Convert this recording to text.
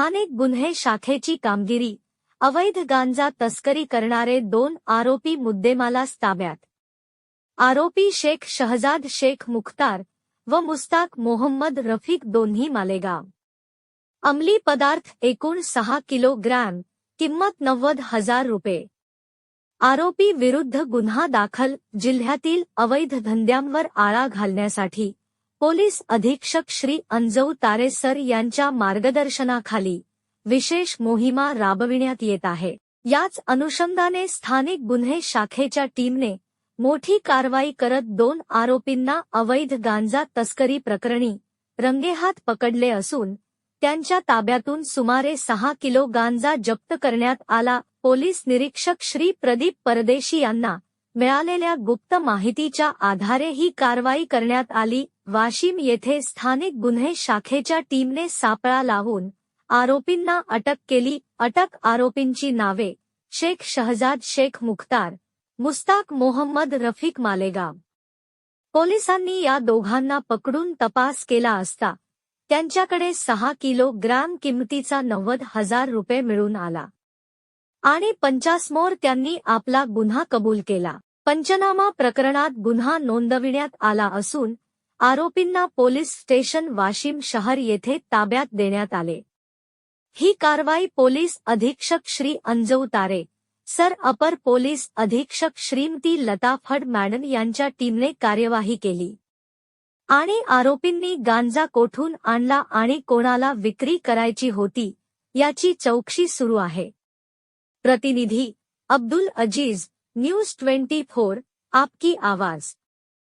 स्थानिक गुन्हे शाखेची कामगिरी अवैध गांजा तस्करी करणारे दोन आरोपी मुद्देमालास ताब्यात. आरोपी शेख शहजाद शेख मुख्तार व मुस्ताक मोहम्मद रफीक दोन्ही मालेगाव. अंमली पदार्थ एकूण सहा किलोग्रॅम किंमत नव्वद हजार रुपये. आरोपी विरुद्ध गुन्हा दाखल जिल्ह्यातील अवैध धंद्यांवर आळा घालण्यासाठी. पोलीस अधीक्षक श्री अंजऊ तारेसर यांच्या मार्गदर्शनाखाली विशेष मोहिमा राबविण्यात येत आहे. याच अनुषंगाने स्थानिक गुन्हे शाखेच्या टीमने मोठी कारवाई करत दोन आरोपींना अवैध गांजा तस्करी प्रकरणी रंगेहात पकडले असून त्यांच्या ताब्यातून सुमारे सहा किलो गांजा जप्त करण्यात आला. पोलीस निरीक्षक श्री प्रदीप परदेशी यांना मिळालेल्या गुप्त माहितीच्या आधारे ही कारवाई करण्यात आली. वाशिम येथे स्थानिक गुन्हे शाखेच्या टीमने सापळा लावून आरोपींना अटक केली. अटक आरोपींची नावे शेख शहजाद शेख मुख्तार मुस्ताक मोहम्मद रफीक मालेगाव. पोलिसांनी या दोघांना पकडून तपास केला असता त्यांच्याकडे सहा किलो ग्रॅम किमतीचा नव्वद हजार रुपये मिळून आला. आणि पंचासमोर त्यांनी आपला गुन्हा कबूल केला. पंचनामा प्रकरणात गुन्हा नोंदविण्यात आला असून आरोपींना पोलीस स्टेशन वाशिम शहर येथे ताब्यात देण्यात आले. ही कारवाई पोलीस अधीक्षक श्री अंजऊ तारे सर अपर पोलीस अधीक्षक श्रीमती लता फड मॅडम यांच्या टीमने कार्यवाही केली. आणि आरोपींनी गांजा कोठून आणला आणि कोणाला विक्री करायची होती याची चौकशी सुरू आहे. प्रतिनिधी Abdul Aziz news twenty four आपकी आवाज.